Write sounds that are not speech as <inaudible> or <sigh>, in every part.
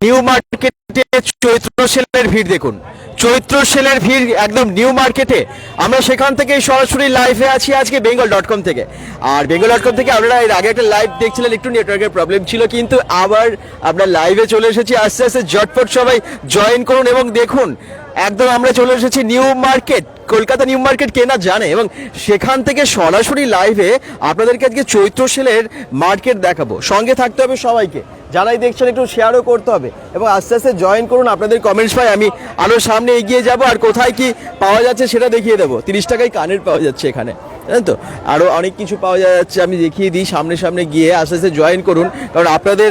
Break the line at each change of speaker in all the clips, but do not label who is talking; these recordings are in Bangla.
নিউ মার্কেটে চৈত্র সেলের ভিড় দেখুন। চৈত্র সেলের ভিড় একদম নিউ মার্কেটে আমরা সেখান থেকে সরাসরি লাইভে আছি আজকে বেঙ্গল ডট কম থেকে। আর বেঙ্গল ডট কম থেকে আপনারা এর আগে একটা লাইভ দেখছিলেন, একটু নেটওয়ার্কের প্রবলেম ছিল, কিন্তু আবার আমরা লাইভে চলে এসেছি। আস্তে আস্তে ঝটপট সবাই জয়েন করুন এবং দেখুন, একদম আমরা চলে এসেছি New Market Kolkata New Market কেনা জানে, এবং সেখান থেকে সরাসরি লাইভে আপনাদেরকে আজকে চৈত্র সেলের মার্কেট দেখাবো। সঙ্গে থাকতে হবে সবাইকে। যারাই দেখছেন, একটু শেয়ারও করতে হবে। এবং আস্তে আস্তে জয়েন করুন, আপনাদের কমেন্টস পাই, আমি আরও সামনে এগিয়ে যাব। আর কোথায় কি পাওয়া যাচ্ছে সেটা দেখিয়ে দেবো। তিরিশ টাকায় কানের পাওয়া যাচ্ছে এখানে, জানেন তো? আরও অনেক কিছু পাওয়া যাচ্ছে, আমি দেখিয়ে দিই, সামনে সামনে গিয়ে আস্তে আস্তে জয়েন করুন। কারণ আপনাদের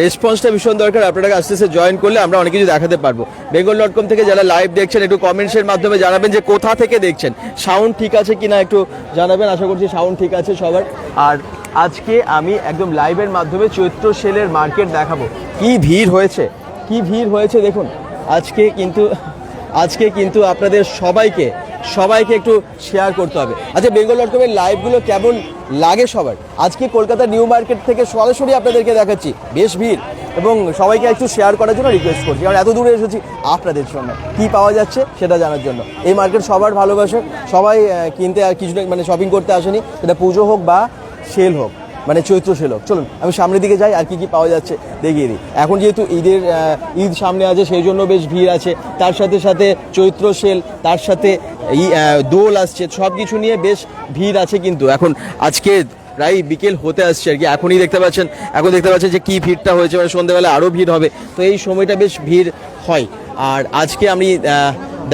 রেসপন্সটা ভীষণ দরকার আপনারা আস্তে আস্তে জয়েন করলে আমরা অনেক কিছু দেখাতে পারব। বেঙ্গল ডট কম থেকে যারা লাইভ দেখছেন, একটু কমেন্টসের মাধ্যমে জানাবেন যে কোথা থেকে দেখছেন। সাউন্ড ঠিক আছে কিনা একটু জানাবেন, আশা করছি সাউন্ড ঠিক আছে সবার। আর আজকে আমি একদম লাইভের মাধ্যমে চৈত্র সেলের মার্কেট দেখাবো। কি ভিড় হয়েছে? কি ভিড় হয়েছে দেখুন। আজকে কিন্তু আজকে কিন্তু আপনাদের সবাইকে সবাইকে একটু শেয়ার করতে হবে। আচ্ছা বেঙ্গল ডট কমের লাইভগুলো কেমন লাগে সবার? আজকে কলকাতা নিউ মার্কেট থেকে সরাসরি আপনাদেরকে দেখাচ্ছি, বেশ ভিড়। এবং সবাইকে একটু শেয়ার করার জন্য রিকোয়েস্ট করছি। কারণ এত দূরে এসেছি আপনাদের জন্য। কি পাওয়া যাচ্ছে সেটা জানার জন্য। এই মার্কেট সবার ভালোবাসে। সবাই কিনতে আর কিছু মানে শপিং করতে আসেনি। সেটা পুজো হোক বা সেল হোক। মানে চৈত্র সেল হোক চলুন, আমি সামনের দিকে যাই, আর কি কি পাওয়া যাচ্ছে দেখিয়ে দিই। এখন যেহেতু ঈদের ঈদ সামনে আছে সেই জন্য বেশ ভিড় আছে। তার সাথে সাথে চৈত্র সেল তার সাথে দোল আসছে, সব কিছু নিয়ে বেশ ভিড় আছে কিন্তু। এখন আজকে প্রায় বিকেল হতে আসছে আর কি। এখনই দেখতে পাচ্ছেন, এখন দেখতে পাচ্ছেন যে কী ভিড়টা হয়েছে। মানে সন্ধ্যেবেলা আরও ভিড় হবে। তো এই সময়টা বেশ ভিড় হয়। আর আজকে আমি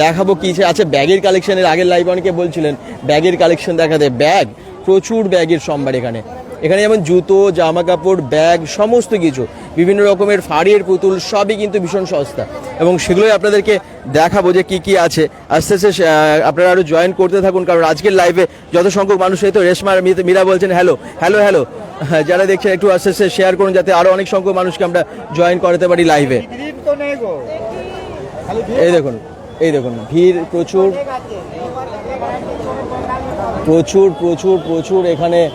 দেখাবো কী আছে ব্যাগের কালেকশনের আগের লাইভ অনেকে বলছিলেন, ব্যাগের কালেকশন দেখাতে। ব্যাগ, প্রচুর ব্যাগের সম্ভার এখানে। এখানে যেমন জুতো, জামা কাপড়, ব্যাগ, সমস্ত কিছু, বিভিন্ন রকমের ফাড়ির পুতুল, সবই কিন্তু ভীষণ সস্তা। এবং সেগুলোই আপনাদেরকে দেখাবো যে কি কি আছে। আস্তে আস্তে আপনারা আরও জয়েন করতে থাকুন, কারণ আজকের লাইভে যত সংখ্যক মানুষ এই তো রেশমা আর মিত- মীরা বলছেন হ্যালো হ্যালো হ্যালো যারা দেখছেন, একটু আস্তে আস্তে শেয়ার করুন, যাতে আরও অনেক সংখ্যক মানুষকে আমরা জয়েন করাতে পারি লাইভে এই দেখুন এই দেখুন, ভিড় প্রচুর। প্রচুর প্রচুর প্রচুর এখানে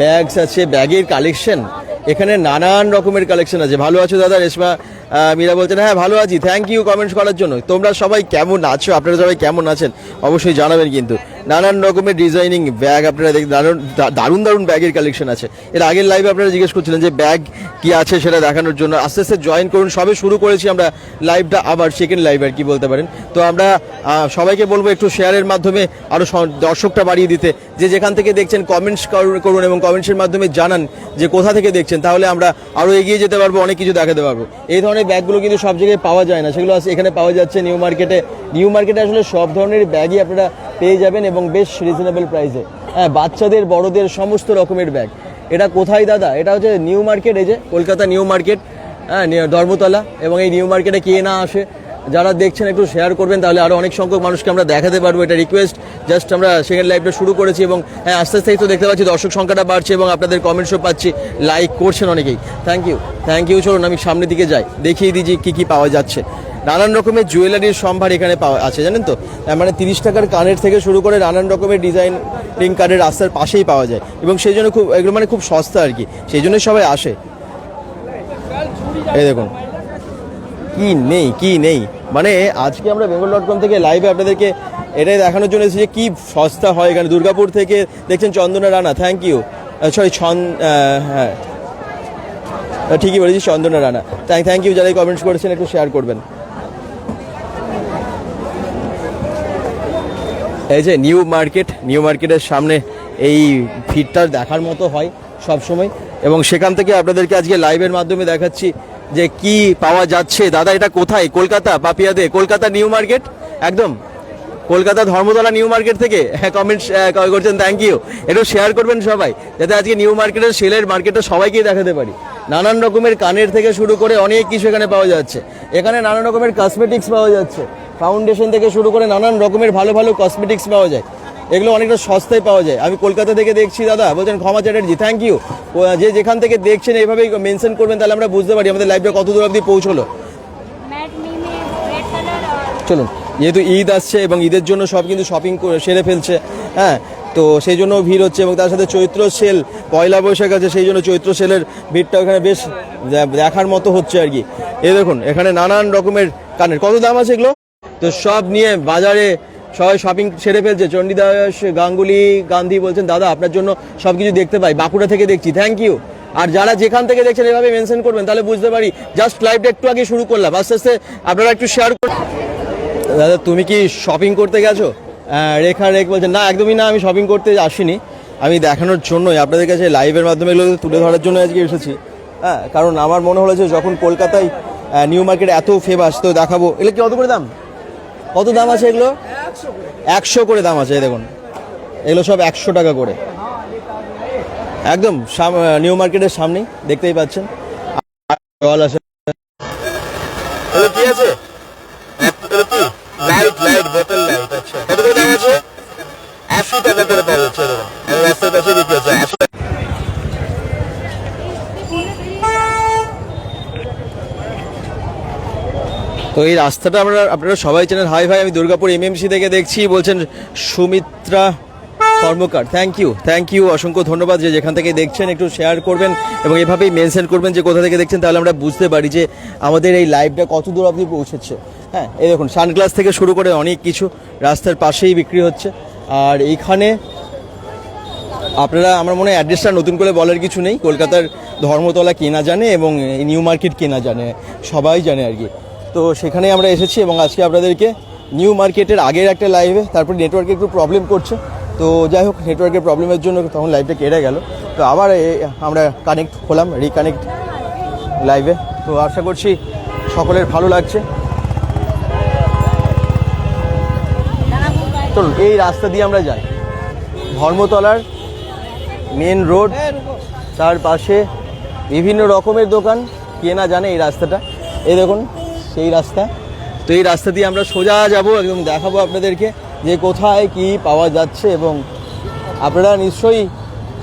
ব্যাগস আছে, ব্যাগের কালেকশন এখানে নানান রকমের কালেকশন আছে। ভালো আছো দাদা রেশমা মীরা বলছেন হ্যাঁ ভালো আছি। থ্যাংক ইউ কমেন্টস করার জন্য। তোমরা সবাই কেমন আছো? আপনারা সবাই কেমন আছেন? অবশ্যই জানাবেন কিন্তু। নানান রকমের ডিজাইনিং ব্যাগ আপনারা দেখ দারুণ দারুণ দারুণ ব্যাগের কালেকশন আছে। এর আগের লাইভে আপনারা জিজ্ঞেস করছিলেন যে ব্যাগ কি আছে সেটা দেখানোর জন্য। আস্তে আস্তে জয়েন করুন। সবে শুরু করেছি আমরা লাইভটা আবার সেকেন্ড লাইভ আর কি বলতে পারেন। তো আমরা সবাইকে বলব একটু শেয়ারের মাধ্যমে আরও দর্শকটা বাড়িয়ে দিতে। যে যেখান থেকে দেখছেন কমেন্টস করুন এবং কমেন্টসের মাধ্যমে জানান যে কোথা থেকে দেখছেন, তাহলে আমরা আরও এগিয়ে যেতে পারব, অনেক কিছু দেখাতে পারব। এই ধরনের ব্যাগগুলো কিন্তু সব জায়গায় পাওয়া যায় না। সেগুলো এখানে পাওয়া যাচ্ছে নিউ মার্কেটে নিউ মার্কেটে আসলে সব ধরনের ব্যাগই আপনারা পেয়ে যাবেন এবং বেশ রিজনেবল প্রাইসে হ্যাঁ বাচ্চাদের, বড়দের সমস্ত রকমের ব্যাগ এটা কোথায় দাদা? এটা হচ্ছে নিউ মার্কেট এই যে, কলকাতা নিউ মার্কেট হ্যাঁ ধর্মতলা এবং এই নিউ মার্কেটে কে না আসে। যারা দেখছেন একটু শেয়ার করবেন, তাহলে আরও অনেক সংখ্যক মানুষকে আমরা দেখাতে পারব এটা রিকোয়েস্ট জাস্ট আমরা সেকেন্ড লাইভটা শুরু করেছি এবং হ্যাঁ আস্তে আস্তেই তো দেখতে পাচ্ছি দর্শক সংখ্যাটা বাড়ছে এবং আপনাদের কমেন্টসও পাচ্ছি লাইক করছেন অনেকেই। থ্যাংক ইউ থ্যাংক ইউ চলুন আমি সামনের দিকে যাই, দেখিয়ে দিই যে কী কী পাওয়া যাচ্ছে। নানান রকমের জুয়েলারির সম্ভার এখানে পাওয়া আছে, জানেন তো? মানে তিরিশ টাকার কানের থেকে শুরু করে নানান রকমের ডিজাইন রিং কার্ডের রাস্তার পাশেই পাওয়া যায়। এবং সেই জন্য খুব এগুলো মানে খুব সস্তা আর কি। সেই জন্যই সবাই আসে। এই দেখুন। কি নেই কি নেই? মানে আজকে আমরা বেঙ্গল ডট কম থেকে লাইভে আপনাদেরকে এটাই দেখানোর জন্য এসেছি যে কী সস্তা হয় এখানে। দুর্গাপুর থেকে দেখছেন Chandana Rana thank you sorry ছন হ্যাঁ। ঠিকই বলেছি, Chandana Rana. Thank thank you যারা কমেন্টস করেছেন, একটু শেয়ার করবেন। এই যে নিউ মার্কেট, নিউ মার্কেটের সামনে এই ভিড়টা দেখার মতো হয় সব সময় এবং সেখান থেকে আপনাদেরকে আজকে লাইভের মাধ্যমে দেখাচ্ছি যে কি পাওয়া যাচ্ছে। দাদা, এটা কোথায়? কলকাতা? পাপিয়াতে কলকাতা নিউ মার্কেট? একদম। কলকাতা ধর্মতলা নিউ মার্কেট থেকে? হ্যাঁ কমেন্টস করছেন থ্যাংক ইউ একটু শেয়ার করবেন সবাই, যাতে আজকে নিউ মার্কেটের সেলের মার্কেটটা সবাইকেই দেখাতে পারি। নানান রকমের কানের থেকে শুরু করে অনেক কিছু এখানে পাওয়া যাচ্ছে। এখানে নানান রকমের কসমেটিক্স পাওয়া যাচ্ছে। ফাউন্ডেশন থেকে শুরু করে নানান রকমের ভালো ভালো কসমেটিক্স পাওয়া যায়। এগুলো অনেকটা সস্তায় পাওয়া যায়। আমি কলকাতা থেকে দেখছি দাদা বলছেন ক্ষমা চ্যাটার্জি থ্যাংক ইউ যে যেখান থেকে দেখছেন এইভাবেই মেনশন করবেন তাহলে আমরা বুঝতে পারি আমাদের লাইফটা কত দূর অবধি পৌঁছলো। চলুন যেহেতু ঈদ আসছে এবং ঈদের জন্য সব কিন্তু শপিং সেরে ফেলছে হ্যাঁ? তো সেই জন্য ভিড় হচ্ছে এবং তার সাথে চৈত্র সেল পয়লা বৈশাখ আছে সেই জন্য চৈত্র সেলের ভিড়টা ওখানে বেশ দেখার মতো হচ্ছে আর কি। এ দেখুন এখানে নানান রকমের কানের কত দাম আছে এগুলো? তো সব নিয়ে বাজারে সবাই শপিং সেরে ফেলছে। চণ্ডীদাস গাঙ্গুলি গান্ধী বলছেন দাদা আপনার জন্য সব কিছু দেখতে পাই। বাঁকুড়া থেকে দেখছি। থ্যাংক ইউ আর যারা যেখান থেকে দেখছেন এভাবে মেনশন করবেন তাহলে বুঝতে পারি। জাস্ট লাইভটা একটু আগে শুরু করলাম। আস্তে আস্তে আপনারা একটু শেয়ার করুন দাদা তুমি কি শপিং করতে গেছো? আহ, রেখা রেখ বলছে না একদমই না আমি শপিং করতে আসিনি। আমি দেখানোর জন্যই আপনাদের কাছে লাইভের মাধ্যমে এগুলো তুলে ধরার জন্য আজকে এসেছি। হ্যাঁ কারণ আমার মনে হলো যে যখন কলকাতায় নিউ মার্কেট এত ফেমাস তো দেখাবো। এগুলো কি অত করে দাম? কত দাম আছে এগুলো? একশো করে দাম আছে দেখুন। এগুলো সব একশো টাকা করে। একদম সাম- নিউ মার্কেটের সামনেই দেখতেই পাচ্ছেন। জল আছে। কি আছে?
লাইট লাইট বোতল লাইট আচ্ছা।
কত করে দাম আছে?
আশি টাকা করে পাওয়া যাচ্ছে দাদা আমি রাস্তার পাশে বিক্রি হচ্ছে আশি টাকা
তো এই রাস্তাটা আমরা আপনারা সবাই চেনেন। হাই ভাই, আমি দুর্গাপুর এমএমসি থেকে দেখছি। বলছেন Sumitra Karmakar. Thank you thank you অসংখ্য ধন্যবাদ যে যেখান থেকে দেখছেন, একটু শেয়ার করবেন এবং এভাবেই মেনশন করবেন যে কোথা থেকে দেখছেন, তাহলে আমরা বুঝতে পারি যে আমাদের এই লাইভটা কত দূর অবধি পৌঁছেছে। হ্যাঁ এই দেখুন, সানগ্লাস থেকে শুরু করে অনেক কিছু রাস্তার পাশেই বিক্রি হচ্ছে। আর এইখানে আপনারা, আমার মনে হয় অ্যাড্রেসটা নতুন করে বলার কিছু নেই। কলকাতার ধর্মতলা কেনা জানে এবং নিউ মার্কেট কেনা জানে। সবাই জানে আর কি। তো সেখানে আমরা এসেছি এবং আজকে আপনাদেরকে নিউ মার্কেটের আগের একটা লাইভে তারপর নেটওয়ার্কে একটু প্রবলেম করছে। তো যাই হোক নেটওয়ার্কের প্রবলেমের জন্য তখন লাইভটা কেটে গেল। তো আবার আমরা কানেক্ট হলাম রিকানেক্ট লাইভে তো আশা করছি সকলের ভালো লাগছে। চলুন, এই রাস্তা দিয়ে আমরা যাই। ধর্মতলার মেন রোড তার পাশে বিভিন্ন রকমের দোকান কেনা জানে এই রাস্তাটা। এই দেখুন সেই রাস্তা। তো এই রাস্তা দিয়ে আমরা সোজা যাব, একদম দেখাবো আপনাদেরকে যে কোথায় কি পাওয়া যাচ্ছে এবং আপনারা নিশ্চয়ই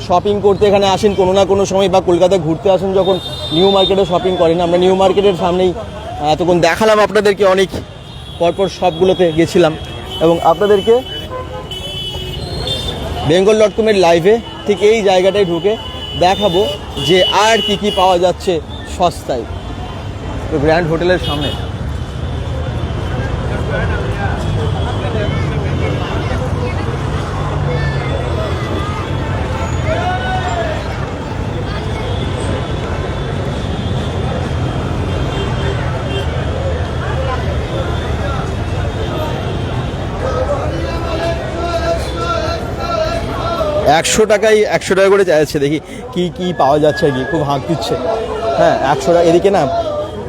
শপিং করতে এখানে আসেন কোনো না কোনো সময় বা কলকাতা ঘুরতে আসেন যখন নিউ মার্কেটে শপিং করেন। আমরা নিউ মার্কেটের সামনেই এতক্ষণ দেখালাম আপনাদেরকে অনেক, পরপর শপগুলোতে গেছিলাম এবং আপনাদেরকে বেঙ্গল ডট কমের লাইভে ঠিক এই জায়গাটায় ঢুকে দেখাবো যে আর কি কি পাওয়া যাচ্ছে সস্তায়। তো গ্র্যান্ড হোটেলের সামনে। একশো টাকায় একশো টাকা করে চাইছে, দেখি কি কি পাওয়া যাচ্ছে আর কি, খুব হাঁক দিচ্ছে। হ্যাঁ একশো টাকা, এদিকে না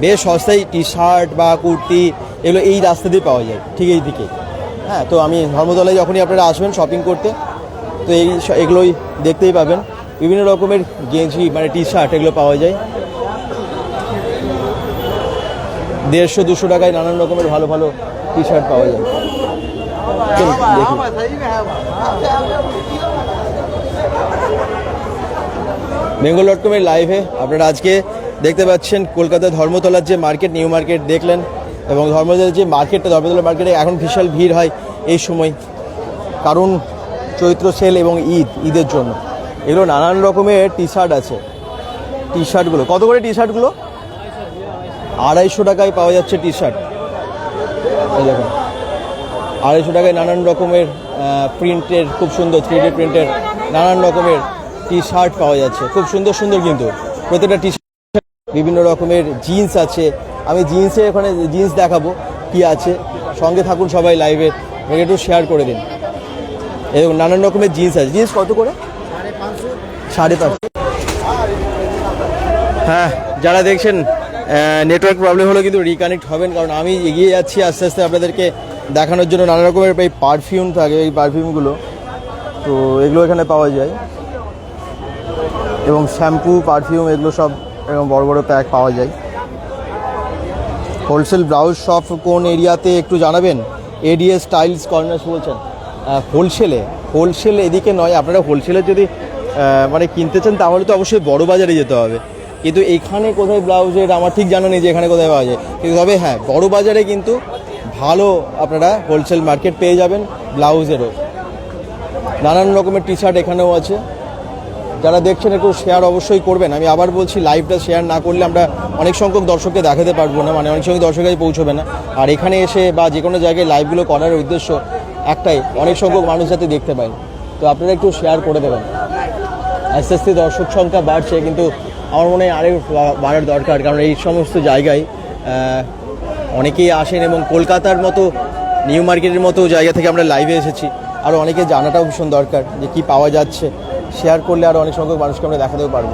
বেশ সস্তায় টি শার্ট বা কুর্তি এগুলো এই রাস্তা দিয়ে পাওয়া যায়, ঠিক এই দিকে। হ্যাঁ তো আমি ধর্মতলায় যখনই আপনারা আসবেন শপিং করতে, তো এই এগুলোই দেখতেই পাবেন। বিভিন্ন রকমের গেঞ্জি মানে টি শার্ট এগুলো পাওয়া যায়। দেড়শো, দুশো টাকায় নানান রকমের ভালো ভালো টি শার্ট পাওয়া যায়। বেঙ্গল ডট কমের লাইভে আপনারা আজকে দেখতে পাচ্ছেন কলকাতা ধর্মতলার যে মার্কেট, নিউ মার্কেট দেখলেন এবং ধর্মতলার যে মার্কেটটা ধর্মতলা মার্কেটে এখন বিশাল ভিড় হয় এই সময়। কারণ চৈত্র সেল এবং ঈদ, ঈদের জন্য। এগুলো নানান রকমের টি শার্ট আছে। টি শার্টগুলো কত করে টি শার্টগুলো আড়াইশো টাকায় পাওয়া যাচ্ছে টি শার্ট দেখুন। আড়াইশো টাকায় নানান রকমের প্রিন্টের, খুব সুন্দর থ্রি ডি প্রিন্টের নানান রকমের টি শার্ট পাওয়া যাচ্ছে। খুব সুন্দর সুন্দর কিন্তু। প্রত্যেকটা টি বিভিন্ন রকমের জিন্স আছে। আমি জিন্সে ওখানে জিন্স দেখাবো কি আছে। সঙ্গে থাকুন সবাই লাইভে একটু শেয়ার করে দিন। এবং নানান রকমের জিন্স আছে। জিন্স কত করে? সাড়ে পাঁচশো হ্যাঁ যারা দেখছেন নেটওয়ার্ক প্রবলেম হলো কিন্তু রিকানেক্ট হবেন, কারণ আমি এগিয়ে যাচ্ছি আস্তে আস্তে আপনাদেরকে দেখানোর জন্য। নানা রকমের এই পারফিউম থাকে, এই পারফিউমগুলো তো এগুলো এখানে পাওয়া যায়। এবং শ্যাম্পু পারফিউম এগুলো সব এরকম বড় বড় প্যাক পাওয়া যায়। হোলসেল ব্লাউজ শপ কোন এরিয়াতে একটু জানাবেন? এডিএস স্টাইলস কর্নার্স বলছেন। হোলসেলে হোলসেল এদিকে নয়, আপনারা হোলসেলে যদি মানে কিনতে চান তাহলে তো অবশ্যই বড় বাজারে যেতে হবে। কিন্তু এখানে কোথায় ব্লাউজের, আমার ঠিক জানা নেই যে এখানে কোথায় পাওয়া যায়। কিন্তু তবে হ্যাঁ বড় বাজারে কিন্তু ভালো আপনারা হোলসেল মার্কেট পেয়ে যাবেন ব্লাউজেরও। নানান রকমের টি শার্ট এখানেও আছে। যারা দেখছেন একটু শেয়ার অবশ্যই করবেন। আমি আবার বলছি লাইভটা শেয়ার না করলে আমরা অনেক সংখ্যক দর্শককে দেখাতে পারব না মানে অনেক সময় দর্শকের পৌঁছবে না। আর এখানে এসে বা যে কোনো জায়গায় লাইভগুলো করার উদ্দেশ্য একটাই, অনেক সংখ্যক মানুষ যাতে দেখতে পায়। তো আপনারা একটু শেয়ার করে দেবেন। আস্তে আস্তে দর্শক সংখ্যা বাড়ছে, কিন্তু আমার মনে হয় আরেক বাড়ার দরকার, কারণ এই সমস্ত জায়গায় অনেকেই আসেন এবং কলকাতার মতো, নিউ মার্কেটের মতো জায়গা থেকে আমরা লাইভে এসেছি। আরও অনেকে জানাটাও ভীষণ দরকার যে কি পাওয়া যাচ্ছে। শেয়ার করলে আরও অনেক সংখ্যক মানুষকে আমরা দেখাতেও পারব।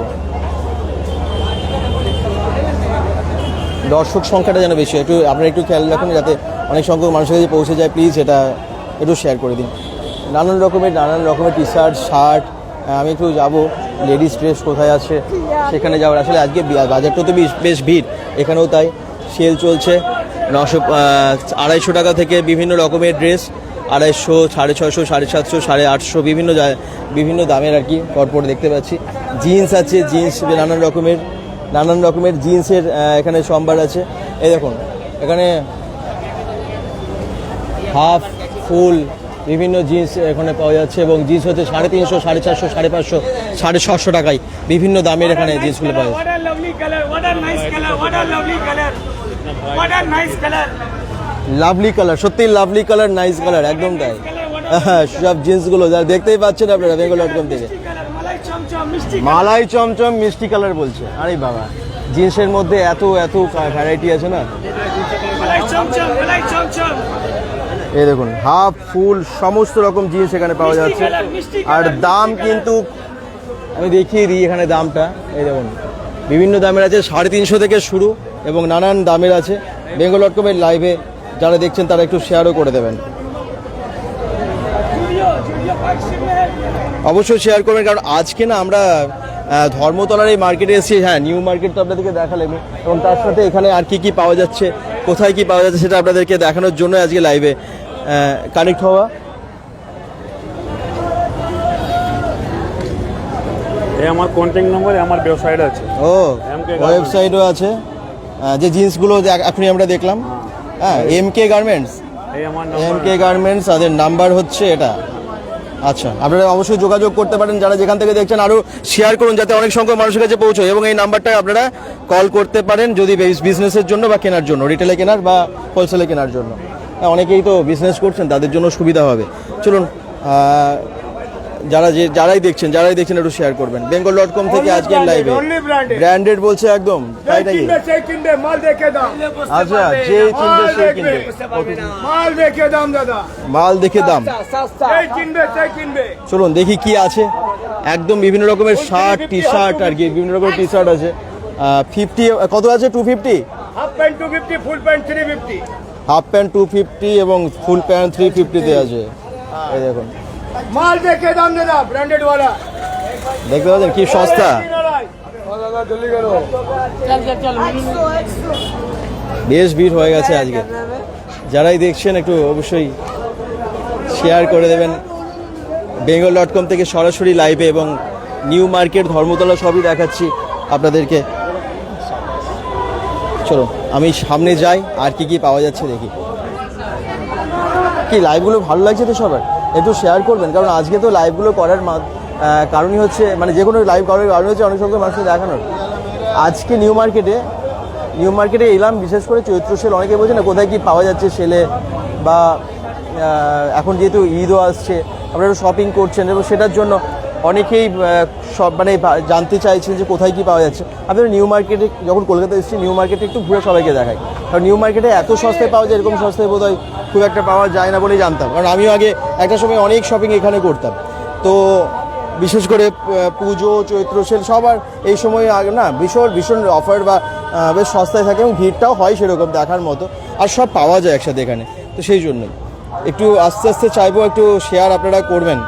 দর্শক সংখ্যাটা যেন বেশি। একটু আপনারা একটু খেয়াল রাখুন যাতে অনেক সংখ্যক মানুষের কাছে পৌঁছে যায়। প্লিজ এটা একটু শেয়ার করে দিন। নানান রকমের নানান রকমের টি শার্ট শার্ট আমি একটু যাব। লেডিস ড্রেস কোথায় আছে? সেখানে যাওয়ার। আসলে আজকে বাজারটা তো বেশ ভিড়। এখানেও তাই। সেল চলছে। নশো আড়াইশো টাকা থেকে বিভিন্ন রকমের ড্রেস আড়াইশো, সাড়ে ছশো সাড়ে সাতশো, সাড়ে আটশো, বিভিন্ন বিভিন্ন দামের আর কি পরপর দেখতে পাচ্ছি। জিন্স আছে, জিন্স নানান রকমের নানান রকমের জিন্সের এখানে সম্ভার আছে। এই দেখুন, এখানে হাফ, ফুল, বিভিন্ন জিন্স এখানে পাওয়া যাচ্ছে এবং জিন্স হচ্ছে সাড়ে তিনশো, সাড়ে চারশো, সাড়ে পাঁচশো, সাড়ে ছশো টাকায় বিভিন্ন দামের এখানে জিন্সগুলো পাওয়া যাচ্ছে। লাভলি কালার সত্যি লাভলি কালার নাইস কালার একদম তাই। হ্যাঁ সব জিন্সগুলো যা দেখতেই পাচ্ছেন আপনারা বেঙ্গল ডট কম থেকে. মালাই চমচম মিষ্টি কালার বলছে। আরে বাবা জিন্সের মধ্যে এত এত ভ্যারাইটি আছে না. এই দেখুন হাফ ফুল সমস্ত রকম জিনিস এখানে পাওয়া যাচ্ছে। আর দাম কিন্তু আমি দেখিয়ে দিই এখানে দামটা। এই দেখুন বিভিন্ন দামের আছে সাড়ে তিনশো থেকে শুরু এবং নানান দামের আছে। বেঙ্গল ডট কমের লাইভে যারা দেখছেন তারা একটু শেয়ারও করে দেবেন। অবশ্যই শেয়ার করবেন কারণ আজকে না আমরা ধর্মতলার এই মার্কেটে এসেছি। হ্যাঁ নিউ মার্কেট তো আপনাদেরকে দেখালাম। এবং তার সাথে এখানে আর কি কি পাওয়া যাচ্ছে কোথায় কি পাওয়া যাচ্ছে সেটা আপনাদেরকে দেখানোর জন্য আজকে লাইভে কানেক্ট হওয়া।
এই আমার কন্ট্যাক্ট নম্বর আমার ওয়েবসাইট আছে।
ও ওয়েবসাইটও আছে। যে জিন্সগুলো এখনই আমরা দেখলাম। হ্যাঁ
M K
garments
M
K garments তাদের নাম্বার হচ্ছে এটা। আচ্ছা আপনারা অবশ্যই যোগাযোগ করতে পারেন। যারা যেখান থেকে দেখছেন আরও শেয়ার করুন যাতে অনেক সংখ্যক মানুষের কাছে পৌঁছয়। এবং এই নাম্বারটা আপনারা কল করতে পারেন যদি বিজনেসের জন্য বা কেনার জন্য রিটেলে কেনার বা হোলসেলে কেনার জন্য। হ্যাঁ, অনেকেই তো বিজনেস করছেন তাদের জন্য সুবিধা হবে। চলুন যারা যে যারাই দেখছেন যারাই দেখছেন একটু শেয়ার করবেন। বেঙ্গল ডট কম থেকে আজকের লাইভে ব্র্যান্ডেড বলছে একদম তাই নাকি? আচ্ছা যে কিনবে সেই কিনবে।
মাল দেখে দাম দাদা।
মাল দেখে দাম।
সেই কিনবে সেই কিনবে।
চলুন দেখি কি আছে। একদম বিভিন্ন রকমের শার্ট টি শার্ট আর কি বিভিন্ন রকমের টি শার্ট আছে ফিফটি কত আছে? Two fifty
half pant two fifty full pant three fifty
half pant two fifty এবং ফুল প্যান্ট থ্রি ফিফটিতে আছে। এই দেখুন।
মাল দেখে দাম দাদা ব্র্যান্ডেড ওয়ালা
দেখতে পাচ্ছেন কি সস্তা।
দাদা
বেশ ভিড় হয়ে গেছে আজকে। যারাই দেখছেন একটু অবশ্যই শেয়ার করে দেবেন। বেঙ্গল ডট কম থেকে সরাসরি লাইভে এবং নিউ মার্কেট ধর্মতলা সবই দেখাচ্ছি আপনাদেরকে। চলো আমি সামনে যাই আর কি কি পাওয়া যাচ্ছে দেখি। কি লাইভগুলো ভালো লাগছে তো সবার? একটু শেয়ার করবেন, কারণ আজকে তো লাইভগুলো করার কারণই হচ্ছে মানে যে কোনো লাইভ করার কারণ হচ্ছে অনেক সংখ্যক মানুষকে দেখানোর। আজকে নিউ মার্কেটে নিউ মার্কেটে এলাম, বিশেষ করে চৈত্র সেল, অনেকে বলছে না, কোথায় কি পাওয়া যাচ্ছে সেলে, বা এখন যেহেতু ঈদও আসছে, আপনারা শপিং করছেন, এবং সেটার জন্য অনেকেই সব মানে জানতে চাইছেন যে কোথায় কি পাওয়া যাচ্ছে। আপনারা নিউ মার্কেটে যখন কলকাতা এসেছি, নিউ মার্কেটে একটু ঘুরে সবাইকে দেখাই। কারণ নিউ মার্কেটে এত সস্তায় পাওয়া যায়, এরকম সস্তায় বোধ হয় খুব একটা পাওয়া যায় না বলেই জানতাম। কারণ আমিও আগে একটা সময় অনেক শপিং এখানে করতাম। তো বিশেষ করে পুজো, চৈত্র সেল সবার এই সময় আগে না ভীষণ ভীষণ অফার বা বেশ সস্তায় থাকে এবং ভিড়টাও হয় সেরকম দেখার মতো। আর সব পাওয়া যায় একসাথে এখানে। তো সেই জন্যই। একটু আস্তে আস্তে চাইব, একটু শেয়ার আপনারা করবেন।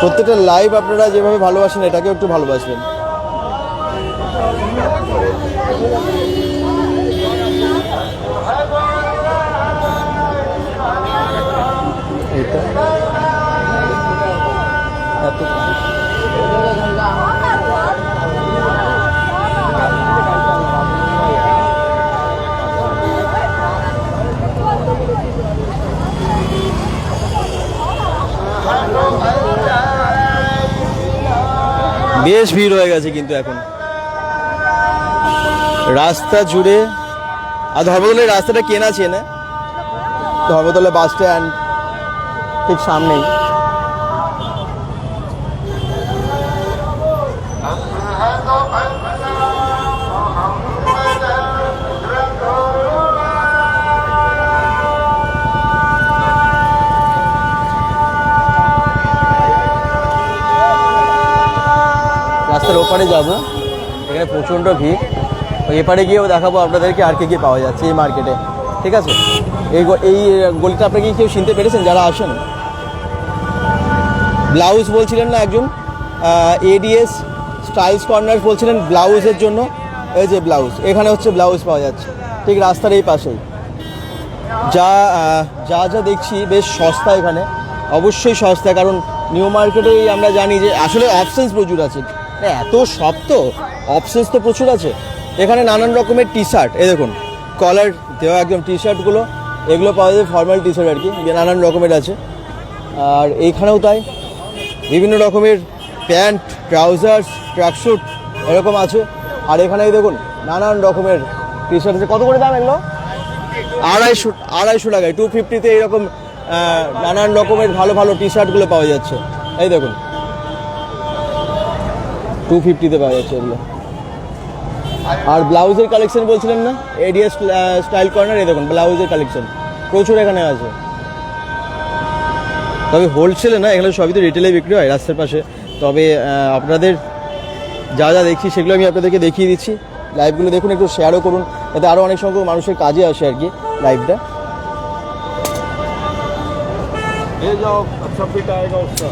প্রত্যেকটা লাইভ আপনারা যেভাবে ভালোবাসেন এটাকেও একটু ভালোবাসবেন। বেশ ভিড় হয়ে গেছে কিন্তু এখন। রাস্তা জুড়ে, আর ধর্মতলের রাস্তাটা কেনা চেনে। ধর্মতলা বাস স্ট্যান্ড ঠিক সামনেই। ওপারে যাব। এখানে প্রচণ্ড ভিড়। ওই এপারে গিয়েও দেখাবো আপনাদেরকে আর কি কি পাওয়া যাচ্ছে এই মার্কেটে। ঠিক আছে? এই এই গলিটা আপনাকে কেউ চিনতে পেরেছেন? যারা আসেন। ব্লাউজ বলছিলেন না একজন? এডিএস স্টাইলস কর্নার বলছিলেন ব্লাউজের জন্য। এই যে ব্লাউজ, এখানে হচ্ছে ব্লাউজ পাওয়া যাচ্ছে। ঠিক রাস্তার এই পাশেই। যা যা যা দেখছি বেশ সস্তা এখানে। অবশ্যই সস্তা, কারণ নিউ মার্কেটেই আমরা জানি যে আসলে অপশনস প্রচুর আছে। এত সব তো অপশনস তো প্রচুর আছে। এখানে নানান রকমের টি শার্ট এ দেখুন কলার দেওয়া একদম টি শার্টগুলো এগুলো পাওয়া যায় ফর্মাল টি শার্ট আর কি নানান রকমের আছে। আর এইখানেও তাই, বিভিন্ন রকমের প্যান্ট, ট্রাউজার্স ট্র্যাকস্যুট এরকম আছে। আর এখানে এই দেখুন, নানান রকমের টি শার্ট আছে। কত করে দাম এগুলো? আড়াইশো আড়াইশো টাকায় টু ফিফটিতে এইরকম নানান রকমের ভালো ভালো টি শার্টগুলো পাওয়া যাচ্ছে। এই দেখুন টু ফিফটিতে পাওয়া যাচ্ছে এগুলো আর ব্লাউজের কালেকশন বলছিলেন না এডিএস স্টাইল কর্নার এই দেখুন ব্লাউজের কালেকশন প্রচুর এখানে আছে তবে হোলসেলে না এখানে সবই তো রিটেলে বিক্রি হয় রাস্তার পাশে তবে আহ, আপনাদের যা যা দেখছি সেগুলো আমি আপনাদেরকে দেখিয়ে দিচ্ছি লাইভগুলো দেখুন একটু শেয়ারও করুন যাতে আরও অনেক সংখ্যক মানুষের কাজে আসে আর কি লাইভটা
ले जाओ अच्छा फिट आएगा उसका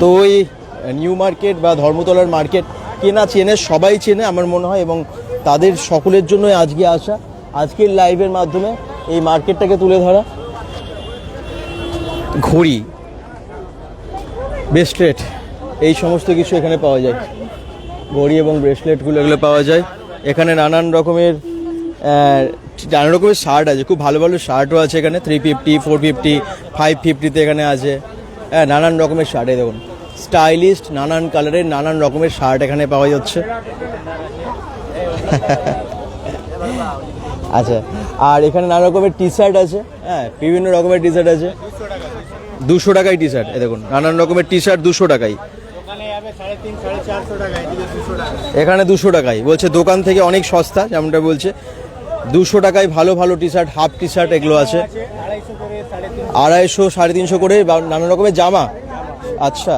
তো ওই নিউ মার্কেট বা ধর্মতলার মার্কেট কেনা চেনে, সবাই চেনে আমার মনে হয়, এবং তাদের সকলের জন্যই আজকে আসা। আজকের লাইভের মাধ্যমে এই মার্কেটটাকে তুলে ধরা। ঘড়ি ব্রেসলেট এই সমস্ত কিছু এখানে পাওয়া যায়। ঘড়ি এবং ব্রেসলেটগুলো এগুলো পাওয়া যায়। এখানে নানান রকমের নানান রকমের শার্ট আছে। খুব ভালো ভালো শার্টও আছে এখানে। Three fifty four fifty five ফিফটিতে এখানে আছে। হ্যাঁ নানান রকমের শার্ট এই দেখুন। স্টাইলিস্ট নানান কালারের নানান রকমের শার্ট এখানে পাওয়া যাচ্ছে। <laughs> আচ্ছা আর এখানে নানা রকমের টি শার্ট আছে। হ্যাঁ বিভিন্ন রকমের টি শার্ট আছে। দুশো টাকায় টি শার্ট এ দেখুন, নানান রকমের টি শার্ট দুশো টাকায়। এখানে দুশো টাকায়, বলছে দোকান থেকে অনেক সস্তা, যেমনটা বলছে। দুশো টাকায় ভালো ভালো T shirt half T shirt এগুলো আছে। আড়াইশো সাড়ে তিনশো করে নানা রকমের জামা। আচ্ছা।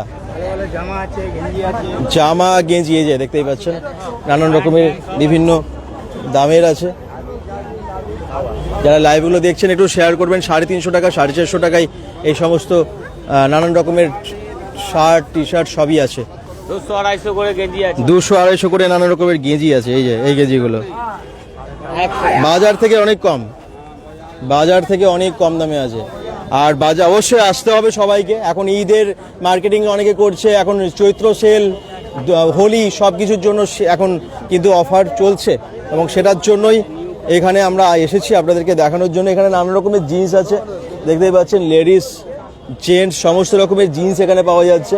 জামা গেঞ্জি এই যে দেখতেই পাচ্ছেন নানান রকমের বিভিন্ন দামের আছে। যারা লাইভগুলো দেখছেন একটু শেয়ার করবেন সাড়ে তিনশো টাকা সাড়ে চারশো টাকায় এই সমস্ত নানান রকমের শার্ট টি শার্ট সবই আছে।
দুশো আড়াইশো করে কেজি আছে।
দুশো আড়াইশো করে নানা রকমের গেঞ্জি আছে এই যে এই গেঞ্জিগুলো। বাজার থেকে অনেক কম। বাজার থেকে অনেক কম দামে আছে। আর বাজার অবশ্যই আসতে হবে সবাইকে। এখন ঈদের মার্কেটিং অনেকে করছে, এখন চৈত্র সেল হোলি সব কিছুর জন্য এখন কিন্তু অফার চলছে। এবং সেটার জন্যই এখানে আমরা এসেছি আপনাদেরকে দেখানোর জন্য। এখানে নানা রকমের জিন্স আছে। দেখতেই পাচ্ছেন লেডিস জেন্টস সমস্ত রকমের জিন্স এখানে পাওয়া যাচ্ছে।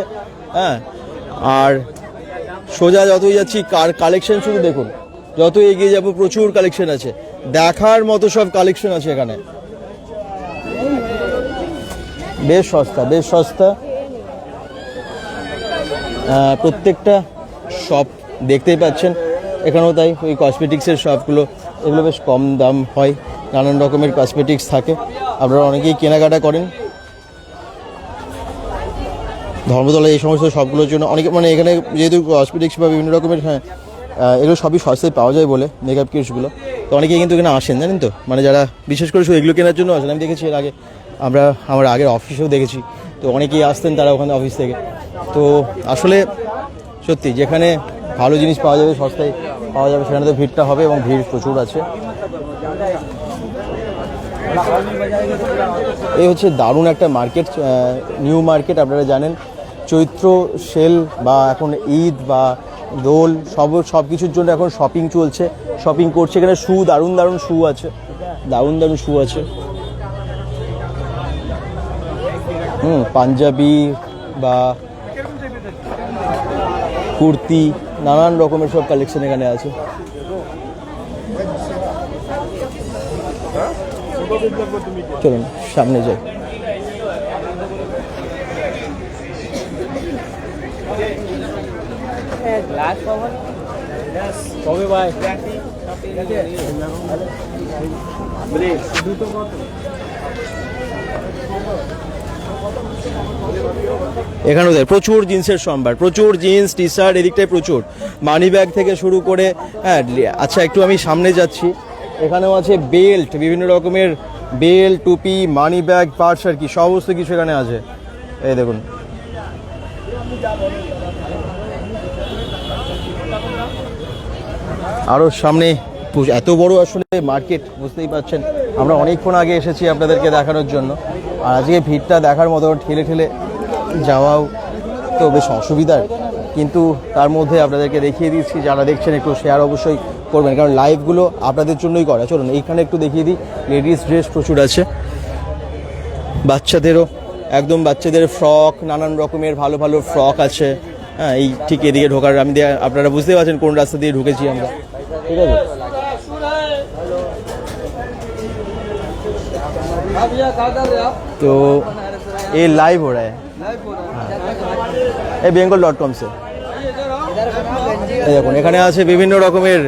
হ্যাঁ? আর সোজা যতই যাচ্ছি, কার কালেকশন শুধু দেখুন। যত এগিয়ে যাব, প্রচুর কালেকশন আছে। দেখার মতো সব কালেকশন আছে এখানে। বেশ সস্তা বেশ সস্তা। প্রত্যেকটা শপ দেখতেই পাচ্ছেন। এখানেও তাই, ওই কসমেটিক্সের শপগুলো এগুলো বেশ কম দাম হয়, নানান রকমের কসমেটিক্স থাকে। আপনারা অনেকেই কেনাকাটা করেন। ধর্মতলা এই সমস্ত সবগুলোর জন্য অনেকে মানে এখানে যেহেতু কসমেটিক্স বা বিভিন্ন রকমের হ্যাঁ এগুলো সবই সস্তায় পাওয়া যায় বলে মেকআপ কিটসগুলো তো অনেকেই কিন্তু এখানে আসেন, জানেন তো? মানে যারা, বিশেষ করে শুধু এগুলো কেনার জন্য আসেন, আমি দেখেছি এর আগে, আমরা, আমার আগের অফিসেও দেখেছি। তো অনেকেই আসতেন তারা ওখানে অফিস থেকে। তো আসলে, সত্যি, যেখানে ভালো জিনিস পাওয়া যাবে, সস্তায় পাওয়া যাবে, সেখানে তো ভিড়টা হবে এবং ভিড় প্রচুর আছে। এই হচ্ছে দারুণ একটা মার্কেট নিউ মার্কেট আপনারা জানেন, চৈত্র সেল বা এখন ঈদ বা দোল সব সব কিছুর জন্য এখন শপিং চলছে শপিং করছে, এখানে শু, দারুণ দারুণ শু আছে। দারুণ দারুণ শু আছে। হুম, পাঞ্জাবি বা কুর্তি, নানান রকমের সব কালেকশন এখানে আছে। চলুন, সামনে যাই।
কবে ভাই
এখানেও দেখ, প্রচুর জিন্সের সম্ভার, প্রচুর জিন্স টি শার্ট এদিকটায় প্রচুর। মানি ব্যাগ থেকে শুরু করে হ্যাঁ আচ্ছা একটু আমি সামনে যাচ্ছি। এখানেও আছে বেল্ট বিভিন্ন রকমের বেল্ট টুপি মানি ব্যাগ পার্স আর কি, সমস্ত কিছু এখানে আছে। এই দেখুন। আরও সামনে এত বড় আসলে মার্কেট বুঝতেই পারছেন। আমরা অনেকক্ষণ আগে এসেছি আপনাদেরকে দেখানোর জন্য। আর আজকে ভিড়টা দেখার মতো ঠেলে ঠেলে যাওয়াও তো বেশ অসুবিধার। কিন্তু তার মধ্যে আপনাদেরকে দেখিয়ে দিচ্ছি, যারা দেখছেন একটু শেয়ার অবশ্যই করবেন। কারণ লাইভগুলো আপনাদের জন্যই করা। চলুন, এইখানে একটু দেখিয়ে দিই। লেডিস ড্রেস প্রচুর আছে। বাচ্চাদেরও, একদম বাচ্চাদের ফ্রক নানান রকমের ভালো ভালো ফ্রক আছে। হ্যাঁ এই ঠিক এদিকে ঢোকার আমি দিয়ে- আপনারা বুঝতে পারছেন কোন রাস্তা দিয়ে ঢুকেছি আমরা ঠিক আছে तो ये लाइव हो रहा है এই বেঙ্গল ডট কম সে এই দেখুন এখানে আছে বিভিন্ন রকমের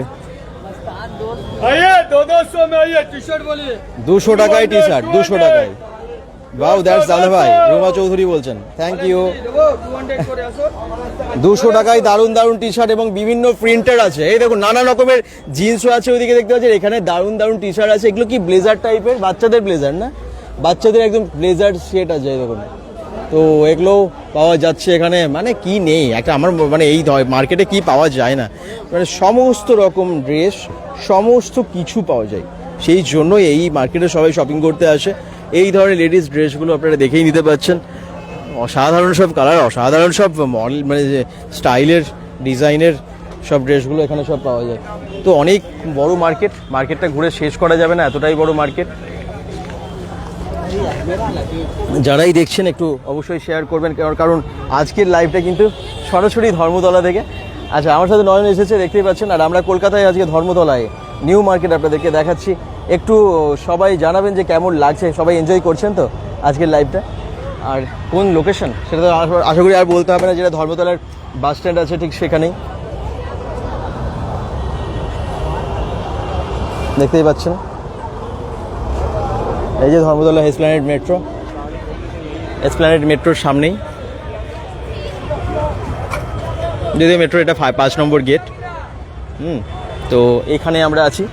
आइए दो दो सौ में आइए टी शर्ट बोलिए
দুশো টাকায় টি শার্ট দুশো টাকায় বাউ দ্যাটস দাদা ভাই। রুমা চৌধুরী বলছেন। থ্যাংক ইউ দুশো টাকায় দারুণ দারুণ টি শার্ট এবং বিভিন্ন প্রিন্টার আছে। এই দেখুন নানা রকমের জিন্সও আছে ওইদিকে দেখতে পাচ্ছেন। এখানে দারুণ দারুণ টি শার্ট আছে। এগুলো কি ব্লেজার টাইপের বাচ্চাদের ব্লেজার না? বাচ্চাদের একদম ব্লেজার সেট আছে দেখুন। তো এগুলো পাওয়া যাচ্ছে এখানে। মানে কি নেই? একটা আমার মানে এই মার্কেটে কি পাওয়া যায় না? মানে সমস্ত রকম ড্রেস সমস্ত কিছু পাওয়া যায়। সেই জন্য এই মার্কেটে সবাই শপিং করতে আসে। এই ধরনের লেডিস ড্রেসগুলো আপনারা দেখেই নিতে পাচ্ছেন। অসাধারণ সব কালার অসাধারণ সব মডেল মানে যে স্টাইলের, ডিজাইনের সব ড্রেসগুলো এখানে সব পাওয়া যায়। তো অনেক বড় মার্কেট মার্কেটটা ঘুরে শেষ করা যাবে না, এতটাই বড় মার্কেট যারাই দেখছেন একটু অবশ্যই শেয়ার করবেন, কারণ আজকের লাইভটা কিন্তু সরাসরি ধর্মতলা থেকে। আচ্ছা আমার সাথে নয়ন এসেছে, দেখতেই পাচ্ছেন। আর আমরা কলকাতায় আজকে ধর্মতলায় নিউ মার্কেট আপনাদেরকে দেখাচ্ছি। একটু সবাই জানাবেন যে কেমন লাগছে, সবাই এনজয় করছেন তো আজকের লাইভটা আর কোন লোকেশন সেটা তো আশা- করি আর বলতে হবে না, যেটা ধর্মতলার বাস স্ট্যান্ড আছে ঠিক সেখানেই। দেখতেই পাচ্ছেন? এই যে ধর্মতলা এসপ্ল্যানেড মেট্রো এসপ্ল্যানেড মেট্রোর সামনেই। যদিও মেট্রো এটা পাঁচ নম্বর গেট হুম, তো এখানে আমরা আছি।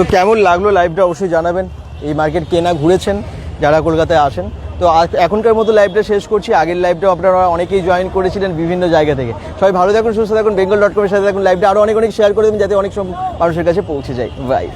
তো কেমন লাগল লাইভটা অবশ্যই জানাবেন। এই মার্কেট কেনা ঘুরেছেন, যারা কলকাতায় আসেন। তো এখনকার মতো লাইভটা শেষ করছি। আগের লাইভটাও আপনারা অনেকেই জয়েন করেছিলেন বিভিন্ন জায়গা থেকে। সবাই ভালো থাকুন, সুস্থ থাকুন, বেঙ্গল ডট কমের সাথে থাকুন। লাইভটা আরও অনেক অনেক শেয়ার করে দেবেন, যাতে অনেক মানুষের কাছে পৌঁছে যায়। বাই